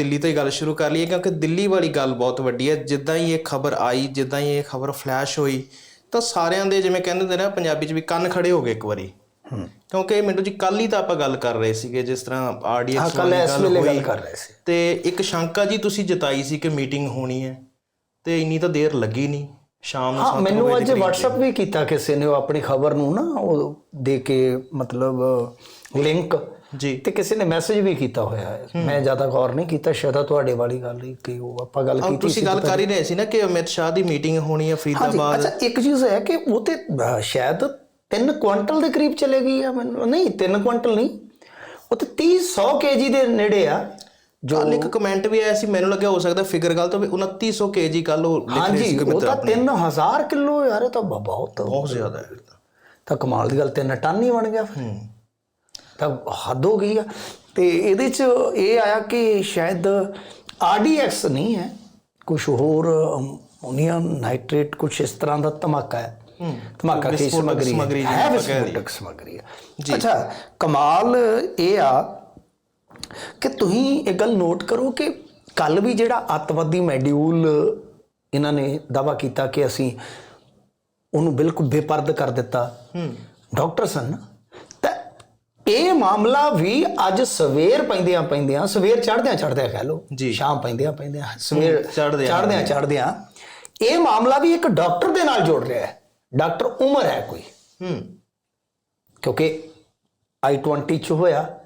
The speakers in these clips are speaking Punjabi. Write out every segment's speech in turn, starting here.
ਦਿੱਲੀ ਤੋਂ ਹੀ ਗੱਲ ਸ਼ੁਰੂ ਕਰ ਲਈਏ ਕਿਉਂਕਿ ਦਿੱਲੀ ਵਾਲੀ ਗੱਲ ਬਹੁਤ ਵੱਡੀ ਹੈ। ਜਿੱਦਾਂ ਹੀ ਇਹ ਖਬਰ ਆਈ ਜਿੱਦਾਂ ਹੀ ਇਹ ਖਬਰ ਫਲੈਸ਼ ਹੋਈ ਤਾਂ ਸਾਰਿਆਂ ਦੇ ਜਿਵੇਂ ਕਹਿੰਦੇ ਹੁੰਦੇ ਨੇ ਪੰਜਾਬੀ 'ਚ ਵੀ ਕੰਨ ਖੜੇ ਹੋ ਗਏ ਇੱਕ ਵਾਰੀ। ਕਿਉਂਕਿ ਮਿੰਟੂ ਜੀ ਕੱਲ ਹੀ ਤਾਂ ਆਪਾਂ ਗੱਲ ਕਰ ਰਹੇ ਸੀਗੇ ਜਿਸ ਤਰ੍ਹਾਂ ਆਰਡੀਐਕਸ ਵਾਲੀ ਗੱਲ ਕਰ ਰਹੇ ਸੀ। ਤੇ ਇੱਕ ਸ਼ੰਕਾ ਜੀ ਤੁਸੀਂ ਜਤਾਈ ਸੀ ਕਿ ਮੀਟਿੰਗ ਹੋਣੀ ਹੈ। ਤੇ ਇੰਨੀ ਤਾਂ ਦੇਰ ਲੱਗੀ ਨਹੀਂ। ਸ਼ਾਮ ਨੂੰ ਹਾਂ ਸੱਤ ਮੈਨੂੰ ਵਜੇ ਅੱਜ WhatsApp ਵੀ ਕੀਤਾ ਕਿਸੇ ਨੇ ਉਹ ਆਪਣੀ ਖਬਰ ਨੂੰ ਨਾ ਉਹ ਦੇ ਕੇ ਮਤਲਬ ਲਿੰਕ ਜੀ। ਤੇ ਕਿਸੇ ਨੇ ਮੈਸੇਜ ਵੀ ਕੀਤਾ ਹੋਇਆ ਹੈ। ਮੈਂ ਜ਼ਿਆਦਾ ਗੌਰ ਨਹੀਂ ਕੀਤਾ ਸ਼ਾਇਦ ਤੁਹਾਡੇ ਵਾਲੀ ਗੱਲ ਹੀ ਕਿ ਉਹ ਆਪਾਂ ਗੱਲ ਕੀਤੀ ਤੁਸੀਂ ਗੱਲ ਕਰ ਹੀ ਰਹੇ ਸੀ ਨਾ ਕਿ ਅਮਿਤ ਸ਼ਾਹ ਦੀ ਮੀਟਿੰਗ ਹੋਣੀ ਹੈ ਹਾਂਜੀ ਫਰੀਦਾਬਾਦ। ਅੱਛਾ ਇੱਕ ਚੀਜ਼ ਹੈ ਕਿ ਉਹ ਤੇ ਸ਼ਾਇਦ 3 ਕੁਇੰਟਲ ਦੇ ਕਰੀਬ ਚਲੇ ਗਈ ਆ ਮੈਨੂੰ ਨਹੀਂ 3 ਕੁਇੰਟਲ ਨਹੀਂ। ਉਹ ਤੇ 30 100 ਕੇਜੀ ਦੇ ਨੇੜੇ ਆ ਜੋ ਇੱਕ ਕਮੈਂਟ ਵੀ ਆਇਆ ਸੀ ਮੈਨੂੰ ਲੱਗਿਆ ਹੋ ਸਕਦਾ ਫਿਗਰ ਗੱਲ ਤੋਂ ਵੀ 2900 ਕੇਜੀ ਕੱਲ ਉਹ ਲਿਖ ਰਹੇ ਹਾਂਜੀ ਸੀ ਉਹ ਤਾਂ 3000 ਕਿਲੋ ਯਾਰ ਇਹ ਤਾਂ ਬਹੁਤ ਬਹੁਤ ਜ਼ਿਆਦਾ ਹੈ ਤਾਂ। ਕਮਾਲ ਦੀ ਗੱਲ 3 ਟਨ ਹੀ ਬਣ ਗਿਆ ਫਿਰ। ਤਾਂ ਹੱਦ ਹੋ ਗਈ ਆ। ਤੇ ਇਹਦੇ ਚ ਇਹ ਆਇਆ ਕਿ ਸ਼ਾਇਦ ਆਰਡੀਐਕਸ ਨਹੀਂ ਹੈ। ਕੁਝ ਹੋਰ ਅਮੋਨੀਅਮ ਨਾਈਟ੍ਰੇਟ ਕੁਝ ਇਸ ਤਰ੍ਹਾਂ ਦਾ ਧਮਾਕਾ ਹੈ। ਧਮਾਕਾ ਕੀ ਸਮਗਰੀ ਹੈ। ਹੈ ਵਿਸਫੋਟਕ ਸਮਗਰੀ ਹੈ। ਅੱਛਾ ਕਮਾਲ ਇਹ ਆ ਕਿ ਤੁਸੀਂ ਇਹ ਗੱਲ ਨੋਟ ਕਰੋ ਕਿ ਕੱਲ ਵੀ ਜਿਹੜਾ ਅੱਤਵਾਦੀ ਮੈਡਿਊਲ ਇਹਨਾਂ ਨੇ ਦਾਵਾ ਕੀਤਾ ਕਿ ਅਸੀਂ ਉਹਨੂੰ ਬਿਲਕੁਲ ਬੇਪਰਦ ਕਰ ਦਿੱਤਾ। ਡਾਕਟਰ ਸਨ ਇਹ ਮਾਮਲਾ ਵੀ ਅੱਜ ਸਵੇਰ ਪੈਂਦਿਆਂ ਪੈਂਦਿਆਂ ਸਵੇਰ ਚੜਦਿਆਂ ਚੜਦਿਆਂ ਕਹਿ ਜੀ। ਸ਼ਾਮ ਪੈਂਦਿਆਂ ਪੈਂਦਿਆਂ ਸਵੇਰ ਚੜ੍ਹਦਿਆਂ ਚੜਦਿਆਂ ਚੜਦਿਆਂ ਇਹ ਮਾਮਲਾ ਵੀ ਇੱਕ ਡਾਕਟਰ ਦੇ ਨਾਲ ਜੁੜ ਰਿਹਾ ਹੈ। ਡਾਕਟਰ ਉਮਰ ਹੈ ਕੋਈ। ਹੂੰ। ਕਿਉਂਕਿ i20 ਚ ਹੋਇਆ।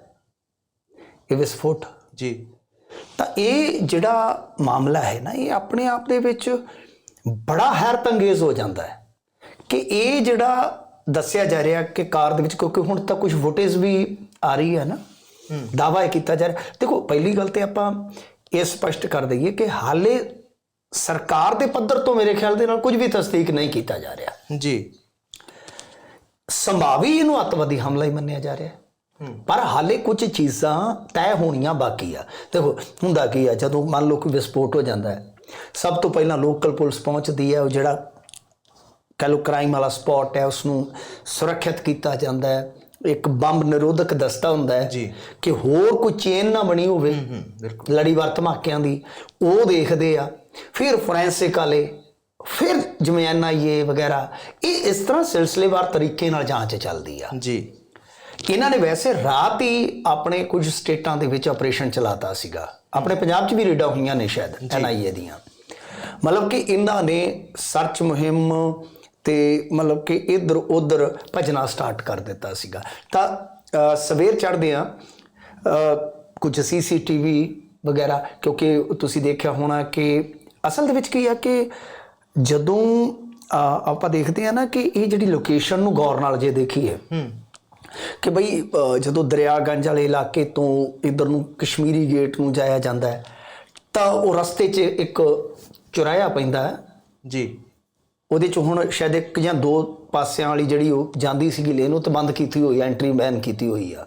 ਇਹ ਵਿਸਫੋਟ ਜੀ। ਤਾਂ ਇਹ ਜਿਹੜਾ ਮਾਮਲਾ ਹੈ ਨਾ ਇਹ ਆਪਣੇ ਆਪ ਦੇ ਵਿੱਚ ਬੜਾ ਹੈਰਤਅੰਗੇਜ਼ ਹੋ ਜਾਂਦਾ ਹੈ ਕਿ ਇਹ ਜਿਹੜਾ ਦੱਸਿਆ ਜਾ ਰਿਹਾ ਕਿ ਕਾਰ ਦੇ ਵਿੱਚ ਕਿਉਂਕਿ ਹੁਣ ਤਾਂ ਕੁਝ ਫੁਟੇਜ ਵੀ ਆ ਰਹੀ ਹੈ ਨਾ। ਦਾਵਾ ਕੀਤਾ ਜਾ ਰਿਹਾ। ਦੇਖੋ ਪਹਿਲੀ ਗੱਲ ਤੇ ਆਪਾਂ ਇਹ ਸਪਸ਼ਟ ਕਰ ਦਈਏ ਕਿ ਹਾਲੇ ਸਰਕਾਰ ਦੇ ਪੱਧਰ ਤੋਂ ਮੇਰੇ ਖਿਆਲ ਦੇ ਨਾਲ ਕੁਝ ਵੀ ਤਸਦੀਕ ਨਹੀਂ ਕੀਤਾ ਜਾ ਰਿਹਾ। ਜੀ। ਸੰਭਾਵੀ ਇਹਨੂੰ ਅੱਤਵਾਦੀ ਹਮਲਾ ਹੀ ਮੰਨਿਆ ਜਾ ਰਿਹਾ। ਹੈ। ਪਰ ਹਾਲੇ ਕੁਝ ਚੀਜ਼ਾਂ ਤੈਅ ਹੋਣੀਆਂ ਬਾਕੀ ਆ। ਦੇਖੋ ਹੁੰਦਾ ਕੀ ਆ ਜਦੋਂ ਮੰਨ ਲਓ ਕੋਈ ਵਿਸਫੋਟ ਹੋ ਜਾਂਦਾ ਹੈ ਸਭ ਤੋਂ ਪਹਿਲਾਂ ਲੋਕਲ ਪੁਲਿਸ ਪਹੁੰਚਦੀ ਹੈ ਉਹ ਜਿਹੜਾ ਕਹ ਲਓ ਕ੍ਰਾਈਮ ਵਾਲਾ ਸਪੌਟ ਹੈ ਉਸ ਨੂੰ ਸੁਰੱਖਿਅਤ ਕੀਤਾ ਜਾਂਦਾ ਹੈ। ਇੱਕ ਬੰਬ ਨਿਰੋਧਕ ਦਸਤਾ ਹੁੰਦਾ ਹੈ ਜੀ। ਕਿ ਹੋਰ ਕੋਈ ਚੇਨ ਨਾ ਬਣੀ ਹੋਵੇ। ਲੜੀਵਾਰ ਧਮਾਕਿਆਂ ਦੀ। ਉਹ ਦੇਖਦੇ ਆ। ਫਿਰ ਫੋਰੈਂਸਿਕ ਵਾਲੇ ਫਿਰ ਜਿਵੇਂ ਐਨਆਈਏ ਵਗੈਰਾ ਇਹ ਇਸ ਤਰ੍ਹਾਂ ਸਿਲਸਿਲੇਵਾਰ ਤਰੀਕੇ ਨਾਲ ਜਾਂਚ ਚੱਲਦੀ ਆ। ਜੀ। ਇਹਨਾਂ ਨੇ ਵੈਸੇ ਰਾਤ ਹੀ ਆਪਣੇ ਕੁਝ ਸਟੇਟਾਂ ਦੇ ਵਿੱਚ ਆਪਰੇਸ਼ਨ ਚਲਾਤਾ ਸੀਗਾ। ਆਪਣੇ ਪੰਜਾਬ 'ਚ ਵੀ ਰੇਡਾਂ ਹੋਈਆਂ ਨੇ ਸ਼ਾਇਦ ਐਨਆਈਏ ਦੀਆਂ। ਮਤਲਬ ਕਿ ਇਹਨਾਂ ਨੇ ਸਰਚ ਮੁਹਿੰਮ ਤੇ ਮਤਲਬ ਕਿ ਇੱਧਰ ਉੱਧਰ ਭਜਣਾ ਸਟਾਰਟ ਕਰ ਦਿੱਤਾ ਸੀਗਾ। ਤਾਂ ਸਵੇਰ ਚੜ੍ਹਦੇ ਆ ਕੁਝ ਸੀਸੀਟੀਵੀ ਵਗੈਰਾ ਕਿਉਂਕਿ ਤੁਸੀਂ ਦੇਖਿਆ ਹੋਣਾ ਕਿ ਅਸਲ ਦੇ ਵਿੱਚ ਕੀ ਆ ਕਿ ਜਦੋਂ ਆਪਾਂ ਦੇਖਦੇ ਆ ਨਾ ਕਿ ਇਹ ਜਿਹੜੀ ਲੋਕੇਸ਼ਨ ਨੂੰ ਗੌਰ ਨਾਲ ਜੇ ਦੇਖੀਏ ਕਿ ਬਈ ਜਦੋਂ ਦਰਿਆਗੰਜ ਵਾਲੇ ਇਲਾਕੇ ਤੋਂ ਇਧਰ ਨੂੰ ਕਸ਼ਮੀਰੀ ਗੇਟ ਨੂੰ ਜਾਇਆ ਜਾਂਦਾ ਹੈ ਤਾਂ ਉਹ ਰਸਤੇ 'ਚ ਇੱਕ ਚੁਰਾਇਆ ਪੈਂਦਾ ਹੈ। ਜੀ। ਉਹਦੇ 'ਚ ਹੁਣ ਸ਼ਾਇਦ ਇੱਕ ਜਾਂ ਦੋ ਪਾਸਿਆਂ ਵਾਲੀ ਜਿਹੜੀ ਉਹ ਜਾਂਦੀ ਸੀਗੀ ਲੇਨ ਉਹ ਤਾਂ ਬੰਦ ਕੀਤੀ ਹੋਈ ਹੈ ਐਂਟਰੀ ਬੈਨ ਕੀਤੀ ਹੋਈ ਆ।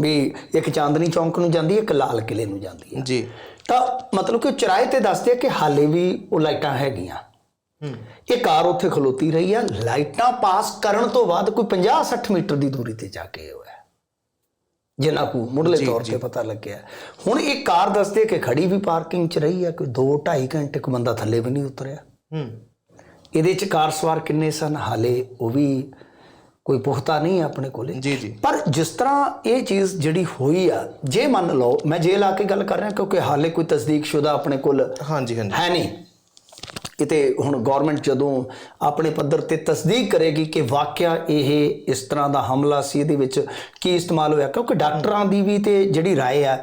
ਵੀ ਇੱਕ ਚਾਂਦਨੀ ਚੌਂਕ ਨੂੰ ਜਾਂਦੀ ਇੱਕ ਲਾਲ ਕਿਲੇ ਨੂੰ ਜਾਂਦੀ ਹੈ ਜੀ। ਤਾਂ ਮਤਲਬ ਕਿ ਉਹ ਚੁਰਾਏ ਤੇ ਦੱਸਦੇ ਆ ਕਿ ਹਾਲੇ ਵੀ ਉਹ ਲਾਈਟਾਂ ਹੈਗੀਆਂ। ਇਹ ਕਾਰ ਉੱਥੇ ਖਲੋਤੀ ਰਹੀ ਆ ਲਾਈਟਾਂ ਪਾਸ ਕਰਨ ਤੋਂ ਬਾਅਦ ਕੋਈ 50-60 ਮੀਟਰ ਦੀ ਦੂਰੀ ਤੇ ਜਾ ਕੇ ਹੋਇਆ। ਜਿੰਨਾ ਕੁ ਮੁੱਢਲੇ ਤੌਰ ਤੇ ਪਤਾ ਲੱਗਿਆ। ਹੁਣ ਇਹ ਕਾਰ ਦੱਸਦੇ ਕਿ ਖੜੀ ਵੀ ਪਾਰਕਿੰਗ 'ਚ ਰਹੀ ਆ ਕੋਈ 2-2.5 ਘੰਟੇ ਕੋ ਬੰਦਾ ਥੱਲੇ ਵੀ ਨਹੀਂ ਉਤਰਿਆ। ਹੂੰ। ਇਹਦੇ 'ਚ ਕਾਰ ਸਵਾਰ ਕਿੰਨੇ ਸਨ ਹਾਲੇ ਉਹ ਵੀ ਕੋਈ ਪੁਖਤਾ ਨਹੀਂ ਹੈ ਆਪਣੇ ਕੋਲੇ ਜੀ ਜੀ ਪਰ ਜਿਸ ਤਰ੍ਹਾਂ ਇਹ ਚੀਜ਼ ਜਿਹੜੀ ਹੋਈ ਆ ਜੇ ਮੰਨ ਲਓ ਮੈਂ ਜੇਲ੍ਹ ਆ ਕੇ ਗੱਲ ਕਰ ਰਿਹਾ ਕਿਉਂਕਿ ਹਾਲੇ ਕੋਈ ਤਸਦੀਕਸ਼ੁਦਾ ਆਪਣੇ ਕੋਲ ਹਾਂਜੀ ਹਾਂਜੀ ਹੈ ਨਹੀਂ ਕਿਤੇ ਹੁਣ ਗਵਰਨਮੈਂਟ ਜਦੋਂ ਆਪਣੇ ਪੱਧਰ ਤੇ ਤਸਦੀਕ ਕਰੇਗੀ ਕਿ ਵਾਕਿਆ ਇਹ ਇਸ ਤਰ੍ਹਾਂ ਦਾ ਹਮਲਾ ਸੀ ਇਹਦੇ ਵਿੱਚ ਕੀ ਇਸਤੇਮਾਲ ਹੋਇਆ ਕਿਉਂਕਿ ਡਾਕਟਰਾਂ ਦੀ ਵੀ ਤੇ ਜਿਹੜੀ رائے ਆ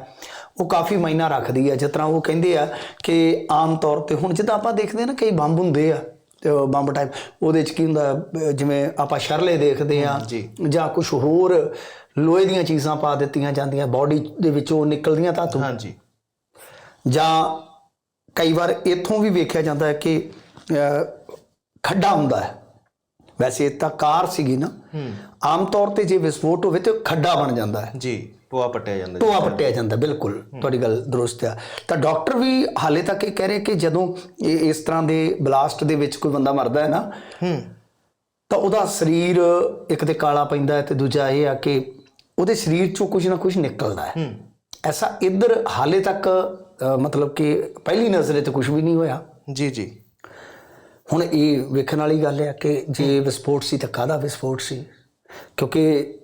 ਉਹ ਕਾਫੀ ਮਾਇਨਾ ਰੱਖਦੀ ਆ ਜਿਸ ਤਰ੍ਹਾਂ ਉਹ ਕਹਿੰਦੇ ਆ ਕਿ ਆਮ ਤੌਰ ਤੇ ਹੁਣ ਜਿੱਦਾਂ ਆਪਾਂ ਦੇਖਦੇ ਆ ਨਾ ਕਈ ਬੰਬ ਹੁੰਦੇ ਆ ਤੇ ਉਹ ਬੰਬ ਟਾਈਪ ਉਹਦੇ ਚ ਕੀ ਹੁੰਦਾ ਜਿਵੇਂ ਆਪਾਂ ਸ਼ਰਲੇ ਦੇਖਦੇ ਆ ਜੀ। ਕੁਝ ਹੋਰ ਲੋਹੇ ਦੀਆਂ ਚੀਜ਼ਾਂ ਪਾ ਦਿੱਤੀਆਂ ਜਾਂਦੀਆਂ ਬਾਡੀ ਦੇ ਵਿੱਚੋਂ ਨਿਕਲਦੀਆਂ ਧਾਤੂ। ਹਾਂਜੀ ਜਾਂ। ਕਈ ਵਾਰ ਇੱਥੋਂ ਵੀ ਵੇਖਿਆ ਜਾਂਦਾ ਹੈ ਕਿ ਖੱਡਾ ਹੁੰਦਾ ਹੈ। ਵੈਸੇ ਇਹ ਤਾਂ ਕਾਰ ਸੀਗੀ ਨਾ ਆਮ ਤੌਰ ਤੇ ਜੇ ਵਿਸਫੋਟ ਹੋਵੇ ਤੇ ਖੱਡਾ ਬਣ ਜਾਂਦਾ ਹੈ। ਜੀ। ਪੋਆ ਪਟਿਆ ਜਾਂਦਾ। ਟੋਆ ਪੱਟਿਆ ਜਾਂਦਾ ਬਿਲਕੁਲ ਤੁਹਾਡੀ ਗੱਲ ਦਰੁਸਤ ਆ। ਤਾਂ ਡਾਕਟਰ ਵੀ ਹਾਲੇ ਤੱਕ ਇਹ ਕਹਿ ਰਹੇ ਕਿ ਜਦੋਂ ਇਹ ਇਸ ਤਰ੍ਹਾਂ ਦੇ ਬਲਾਸਟ ਦੇ ਵਿੱਚ ਕੋਈ ਬੰਦਾ ਮਰਦਾ ਹੈ ਨਾ ਹੂੰ। ਤਾਂ ਉਹਦਾ ਸਰੀਰ ਇੱਕ ਤੇ ਕਾਲਾ ਪੈਂਦਾ ਹੈ ਤੇ ਦੂਜਾ ਇਹ ਆ ਕਿ ਉਹਦੇ ਸਰੀਰ ਚੋਂ ਕੁਝ ਨਾ ਕੁਝ ਨਿਕਲਦਾ ਹੈ। ਐਸਾ ਇੱਧਰ ਹਾਲੇ ਤੱਕ ਮਤਲਬ ਕਿ ਪਹਿਲੀ ਨਜ਼ਰੇ ਤੇ ਕੁਝ ਵੀ ਨਹੀਂ ਹੋਇਆ। ਜੀ ਜੀ। ਹੁਣ ਇਹ ਵੇਖਣ ਵਾਲੀ ਗੱਲ ਹੈ ਕਿ ਜੇ ਵਿਸਫੋਟ ਸੀ ਤਾਂ ਕਾਹਦਾ ਵਿਸਫੋਟ ਸੀ? ਕਿਉਂਕਿ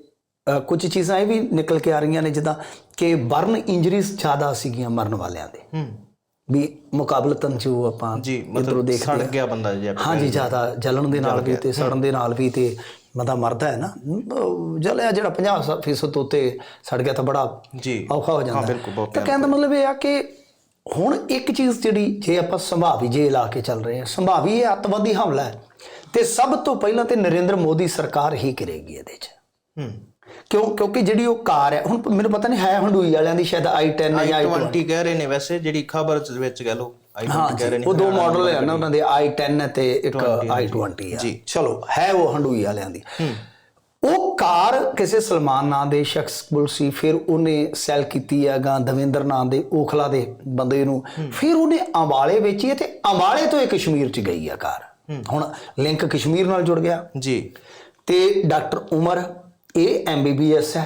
ਕੁਝ ਚੀਜ਼ਾਂ ਇਹ ਵੀ ਨਿਕਲ ਕੇ ਆ ਰਹੀਆਂ ਨੇ ਜਿੱਦਾਂ ਕਿ ਬਰਨ ਇੰਜਰੀਜ਼ ਜ਼ਿਆਦਾ ਸੀਗੀਆਂ ਮਰਨ ਵਾਲਿਆਂ ਦੇ। ਹੂੰ। ਵੀ ਮੁਕਾਬਲਤਨ ਜੋ ਆਪਾਂ ਜੀ ਮਤਲਬ ਸੜ ਹਾਂ। ਗਿਆ ਬੰਦਾ ਜੀ ਆਪਾਂ ਹਾਂਜੀ ਜ਼ਿਆਦਾ ਜਲਣ ਦੇ ਨਾਲ ਵੀ ਤੇ ਸੜਨ ਦੇ ਨਾਲ ਵੀ ਤੇ ਬੰਦਾ ਮਰਦਾ ਹੈ ਨਾ। ਜਲਿਆ ਜਿਹੜਾ 50% ਤੋਂ ਉੱਤੇ ਸੜ ਗਿਆ ਤਾਂ ਬੜਾ ਜੀ। ਔਖਾ ਹੋ ਜਾਂਦਾ। ਹਾਂ, ਬਿਲਕੁਲ, ਤਾਂ ਕਹਿਣ ਦਾ ਮਤਲਬ ਇਹ ਆ ਕਿ ਹੁਣ ਇੱਕ ਚੀਜ਼ ਜਿਹੜੀ ਜੇ ਆਪਾਂ ਸੰਭਾਵੀ ਜੇ ਲਾ ਕੇ ਚੱਲ ਰਹੇ ਹਾਂ ਸੰਭਾਵੀ ਇਹ ਅੱਤਵਾਦੀ ਹਮਲਾ ਹੈ। ਤੇ ਸਭ ਤੋਂ ਪਹਿਲਾਂ ਤੇ ਨਰਿੰਦਰ ਮੋਦੀ ਸਰਕਾਰ ਹੀ ਕਰੇਗੀ ਇਹਦੇ 'ਚ। ਹੂੰ। ਕਿਉਂ ਕਿਉਂਕਿ ਜਿਹੜੀ ਉਹ ਕਾਰ ਹੈ ਹੁਣ ਮੈਨੂੰ ਪਤਾ ਨਹੀਂ ਹੈ ਹੰਡੂਈ ਵਾਲਿਆਂ ਦੀ ਸ਼ਾਇਦ i10 ਜਾਂ i20 i20 ਕਹਿ ਰਹੇ ਨੇ ਵੈਸੇ ਜਿਹੜੀ ਖਬਰ ਵਿੱਚ ਕਹਿ ਲੋ i20 ਹਾਂ ਕਹਿ ਰਹੇ ਨੇ। ਉਹ ਦੋ ਮਾਡਲ ਹੈ ਨਾ ਉਹਨਾਂ ਦੇ i10 ਹੈ ਤੇ ਇੱਕ i20 ਹੈ ਜੀ। ਚਲੋ ਹੈ ਉਹ ਹੰਡੂਈ ਵਾਲਿਆਂ ਦੀ। ਉਹ ਕਾਰ ਕਿਸੇ ਸਲਮਾਨ ਨਾਂ ਦੇ ਸ਼ਖਸ ਕੋਲ ਸੀ ਫਿਰ ਉਹਨੇ ਸੈਲ ਕੀਤੀ ਹੈਗਾ ਦਵਿੰਦਰ ਨਾਂ ਦੇ ਓਖਲਾ ਦੇ ਬੰਦੇ ਨੂੰ। ਫਿਰ ਉਹਨੇ ਅੰਬਾਲੇ ਵੇਚੀ ਹੈ ਤੇ ਅੰਬਾਲੇ ਤੋਂ ਇਹ ਕਸ਼ਮੀਰ ਚ ਗਈ ਆ ਕਾਰ। ਹੁਣ ਲਿੰਕ ਕਸ਼ਮੀਰ ਨਾਲ ਜੁੜ ਗਿਆ। ਜੀ। ਤੇ ਡਾਕਟਰ ਉਮਰ ਇਹ ਐਮਬੀਬੀਐਸ ਹੈ।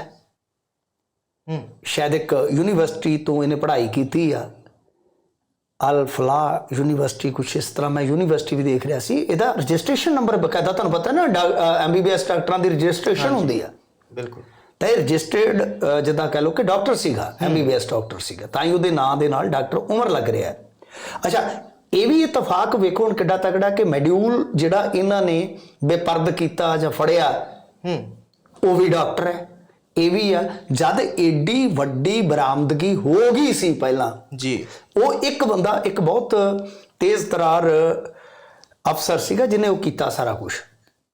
ਹੂੰ। ਸ਼ਾਇਦ ਇੱਕ ਯੂਨੀਵਰਸਿਟੀ ਤੋਂ ਇਹਨੇ ਪੜ੍ਹਾਈ ਕੀਤੀ ਆ। ਅਲ ਫਲਾ ਯੂਨੀਵਰਸਿਟੀ ਕੁਛ ਇਸ ਤਰ੍ਹਾਂ ਮੈਂ ਯੂਨੀਵਰਸਿਟੀ ਵੀ ਦੇਖ ਰਿਹਾ ਸੀ। ਇਹਦਾ ਰਜਿਸਟ੍ਰੇਸ਼ਨ ਨੰਬਰ ਬਕਾਇਦਾ ਤੁਹਾਨੂੰ ਪਤਾ ਨਾ ਐਮਬੀਬੀਐਸ ਡਾਕਟਰਾਂ ਦੀ ਰਜਿਸਟ੍ਰੇਸ਼ਨ ਹੁੰਦੀ ਆ। ਬਿਲਕੁਲ। ਤਾਂ ਇਹ ਰਜਿਸਟਰਡ ਜਿੱਦਾਂ ਕਹ ਲਓ ਕਿ ਡਾਕਟਰ ਸੀਗਾ ਐਮਬੀਬੀਐਸ ਡਾਕਟਰ ਸੀਗਾ। ਤਾਂ ਹੀ ਉਹਦੇ ਨਾਂ ਦੇ ਨਾਲ ਡਾਕਟਰ ਉਮਰ ਲੱਗ ਰਿਹਾ ਹੈ। ਅੱਛਾ ਇਹ ਵੀ ਇਤਫਾਕ ਵੇਖੋ ਹੁਣ ਕਿੱਡਾ ਤਗੜਾ ਕਿ ਮੋਡਿਊਲ ਜਿਹੜਾ ਇਹਨਾਂ ਨੇ ਬੇਪਰਦ ਕੀਤਾ ਜਾਂ ਫੜਿਆ। ਹੂੰ। ਉਹ ਵੀ ਡਾਕਟਰ ਹੈ। ਇਹ ਵੀ ਆ ਜਦ ਏਡੀ ਵੱਡੀ ਬਰਾਮਦਗੀ ਹੋ ਗਈ ਸੀ ਪਹਿਲਾਂ ਜੀ। ਉਹ ਇੱਕ ਬੰਦਾ ਇੱਕ ਬਹੁਤ ਤੇਜ਼ ਤਰਾਰ ਅਫਸਰ ਸੀਗਾ ਜਿਹਨੇ ਉਹ ਕੀਤਾ ਸਾਰਾ ਕੁਝ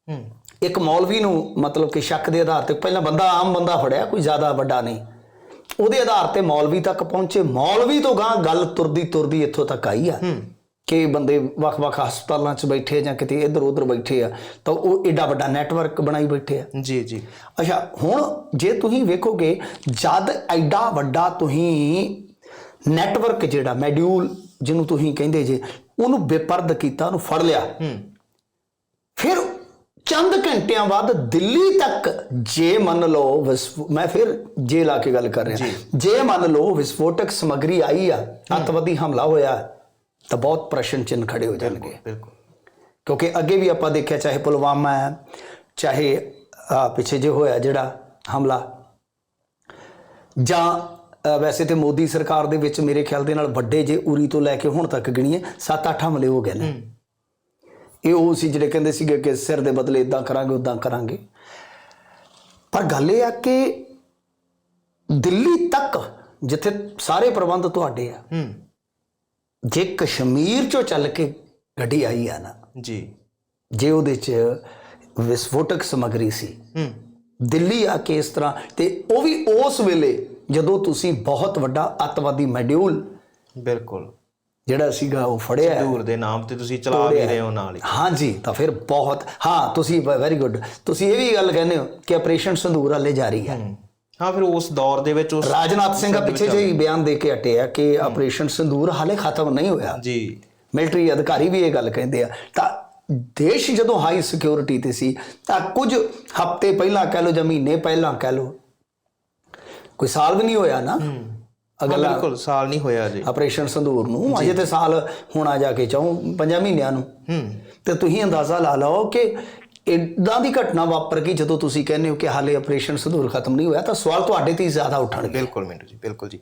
ਹੂੰ। ਇੱਕ ਮੌਲਵੀ ਨੂੰ ਮਤਲਬ ਕਿ ਸ਼ੱਕ ਦੇ ਆਧਾਰ ਤੇ ਪਹਿਲਾਂ ਬੰਦਾ ਆਮ ਬੰਦਾ ਫੜਿਆ ਕੋਈ ਜ਼ਿਆਦਾ ਵੱਡਾ ਨਹੀਂ। ਉਹਦੇ ਆਧਾਰ ਤੇ ਮੌਲਵੀ ਤੱਕ ਪਹੁੰਚੇ। ਮੌਲਵੀ ਤੋਂ ਗਾਂ ਗੱਲ ਤੁਰਦੀ ਤੁਰਦੀ ਇੱਥੋਂ ਤੱਕ ਆਈ ਆ। ਕਿ ਬੰਦੇ ਵੱਖ-ਵੱਖ ਹਸਪਤਾਲਾਂ 'ਚ ਬੈਠੇ ਜਾਂ ਕਿਤੇ ਇੱਧਰ ਉੱਧਰ ਬੈਠੇ ਆ ਤਾਂ ਉਹ ਏਡਾ ਵੱਡਾ ਨੈਟਵਰਕ ਬਣਾਈ ਬੈਠੇ ਆ। ਜੀ ਜੀ। ਅੱਛਾ ਹੁਣ ਜੇ ਤੁਸੀਂ ਵੇਖੋਗੇ ਜਦ ਐਡਾ ਵੱਡਾ ਤੁਸੀਂ ਨੈਟਵਰਕ ਜਿਹੜਾ ਮੋਡਿਊਲ ਜਿਹਨੂੰ ਤੁਸੀਂ ਕਹਿੰਦੇ ਜੇ ਉਹਨੂੰ ਬੇਪਰਦ ਕੀਤਾ ਉਹਨੂੰ ਫੜ ਲਿਆ। ਹੂੰ। ਫਿਰ ਚੰਦ ਘੰਟਿਆਂ ਬਾਅਦ ਦਿੱਲੀ ਤੱਕ ਜੇ ਮੰਨ ਲਓ ਮੈਂ ਫਿਰ ਜੇ ਲਾ ਕੇ ਗੱਲ ਕਰ ਰਿਹਾ। ਜੇ। ਮੰਨ ਲਓ ਵਿਸਫੋਟਕ ਸਮਗਰੀ ਆਈ ਆ ਅੱਤਵਾਦੀ ਹਮਲਾ ਹੋਇਆ ਤਾਂ ਬਹੁਤ ਪ੍ਰਸ਼ਨ ਚਿੰਨ੍ਹ ਖੜੇ ਹੋ ਜਾਣਗੇ। ਬਿਲਕੁਲ ਕਿਉਂਕਿ ਅੱਗੇ ਵੀ ਆਪਾਂ ਦੇਖਿਆ ਚਾਹੇ ਪੁਲਵਾਮਾ ਹੈ ਚਾਹੇ ਪਿੱਛੇ ਜੇ ਹੋਇਆ ਜਿਹੜਾ ਹਮਲਾ। ਜਾਂ ਵੈਸੇ ਤੇ ਮੋਦੀ ਸਰਕਾਰ ਦੇ ਵਿੱਚ ਮੇਰੇ ਖਿਆਲ ਦੇ ਨਾਲ ਵੱਡੇ ਜੇ ਉਰੀ ਤੋਂ ਲੈ ਕੇ ਹੁਣ ਤੱਕ ਗਿਣੀਏ 7-8 ਹਮਲੇ ਹੋ ਗਏ ਨੇ। ਇਹ ਉਹ ਸੀ ਜਿਹੜੇ ਕਹਿੰਦੇ ਸੀਗੇ ਕਿ ਸਿਰ ਦੇ ਬਦਲੇ ਇਦਾਂ ਕਰਾਂਗੇ ਉਦਾਂ ਕਰਾਂਗੇ। ਪਰ ਗੱਲ ਇਹ ਆ ਕਿ ਦਿੱਲੀ ਤੱਕ ਜਿੱਥੇ ਸਾਰੇ ਪ੍ਰਬੰਧ ਤੁਹਾਡੇ ਆ ਹੂੰ। ਜੇ ਕਸ਼ਮੀਰ ਚੋਂ ਚੱਲ ਕੇ ਗੱਡੀ ਆਈ ਆ ਨਾ ਜੀ। ਜੇ ਉਹਦੇ ਚ ਵਿਸਫੋਟਕ ਸਮਗਰੀ ਸੀ ਹੂੰ। ਦਿੱਲੀ ਆ ਕੇ ਇਸ ਤਰ੍ਹਾਂ ਤੇ ਉਹ ਵੀ ਉਸ ਵੇਲੇ ਜਦੋਂ ਤੁਸੀਂ ਬਹੁਤ ਵੱਡਾ ਅੱਤਵਾਦੀ ਮੋਡਿਊਲ ਬਿਲਕੁਲ। ਜਿਹੜਾ ਸੀਗਾ ਉਹ ਫੜਿਆ। ਦੂਰ ਦੇ ਨਾਮ ਤੇ ਤੁਸੀਂ ਚਲਾ ਵੀ ਰਹੇ ਹੋ ਨਾਲ ਹੀ। ਹਾਂਜੀ ਤਾਂ ਫਿਰ ਬਹੁਤ ਹਾਂ ਤੁਸੀਂ ਵੈਰੀ ਗੁੱਡ ਤੁਸੀਂ ਇਹ ਵੀ ਗੱਲ ਕਹਿੰਦੇ ਹੋ ਕਿ ਆਪਰੇਸ਼ਨ ਸੰਧੂਰ ਹਾਲੇ ਜਾਰੀ ਹੈ। ਹੂੰ। ਫਿਰ ਉਸ ਦੌਰ ਦੇ ਵਿੱਚ ਉਸ ਰਾਜਨਾਥ ਸਿੰਘ ਪਿੱਛੇ ਜਿਹੇ ਬਿਆਨ ਦੇ ਕੇ ਹਟੇ ਆ ਕਿ ਆਪਰੇਸ਼ਨ ਸੰਧੂਰ ਹਾਲੇ ਖਤਮ ਨਹੀਂ ਹੋਇਆ। ਜੀ। ਮਿਲਟਰੀ ਅਧਿਕਾਰੀ ਵੀ ਇਹ ਗੱਲ ਕਹਿੰਦੇ ਆ। ਤਾਂ ਦੇਸ਼ ਜਦੋਂ ਹਾਈ ਸਿਕਿਉਰਿਟੀ ਤੇ ਸੀ ਤਾਂ ਕੁਝ ਹਫ਼ਤੇ ਪਹਿਲਾਂ ਕਹਿ ਲਓ ਜਾਂ ਮਹੀਨੇ ਪਹਿਲਾਂ ਕਹਿ ਲਓ ਕੋਈ ਸਾਲ ਵੀ ਨਹੀਂ ਹੋਇਆ ਨਾ? ਅਗਲਾ ਬਿਲਕੁਲ ਸਾਲ ਨਹੀਂ ਹੋਇਆ ਜੀ ਆਪਰੇਸ਼ਨ ਸੰਦੂਰ ਨੂੰ ਅਜੇ ਤੇ ਸਾਲ ਹੋਣਾ ਜਾ ਕੇ ਚਾਹੋ ਪੰਜਾਂ ਮਹੀਨਿਆਂ ਨੂੰ। ਹੂੰ। ਤੇ ਤੁਸੀਂ ਅੰਦਾਜ਼ਾ ਲਾ ਲਓ ਕਿ ਇਦਾਂ ਦੀ ਘਟਨਾ ਵਾਪਰ ਗਈ ਜਦੋਂ ਤੁਸੀਂ ਕਹਿੰਦੇ ਹੋ ਕਿ ਹਾਲੇ ਆਪਰੇਸ਼ਨ ਸੰਧੂਰ ਖਤਮ ਨਹੀਂ ਹੋਇਆ, ਤਾਂ ਸਵਾਲ ਤੁਹਾਡੇ ਤੇ ਹੀ ਜ਼ਿਆਦਾ ਉੱਠਣਗੇ। ਬਿਲਕੁਲ ਮਿੰਟੂ ਜੀ, ਬਿਲਕੁਲ ਜੀ।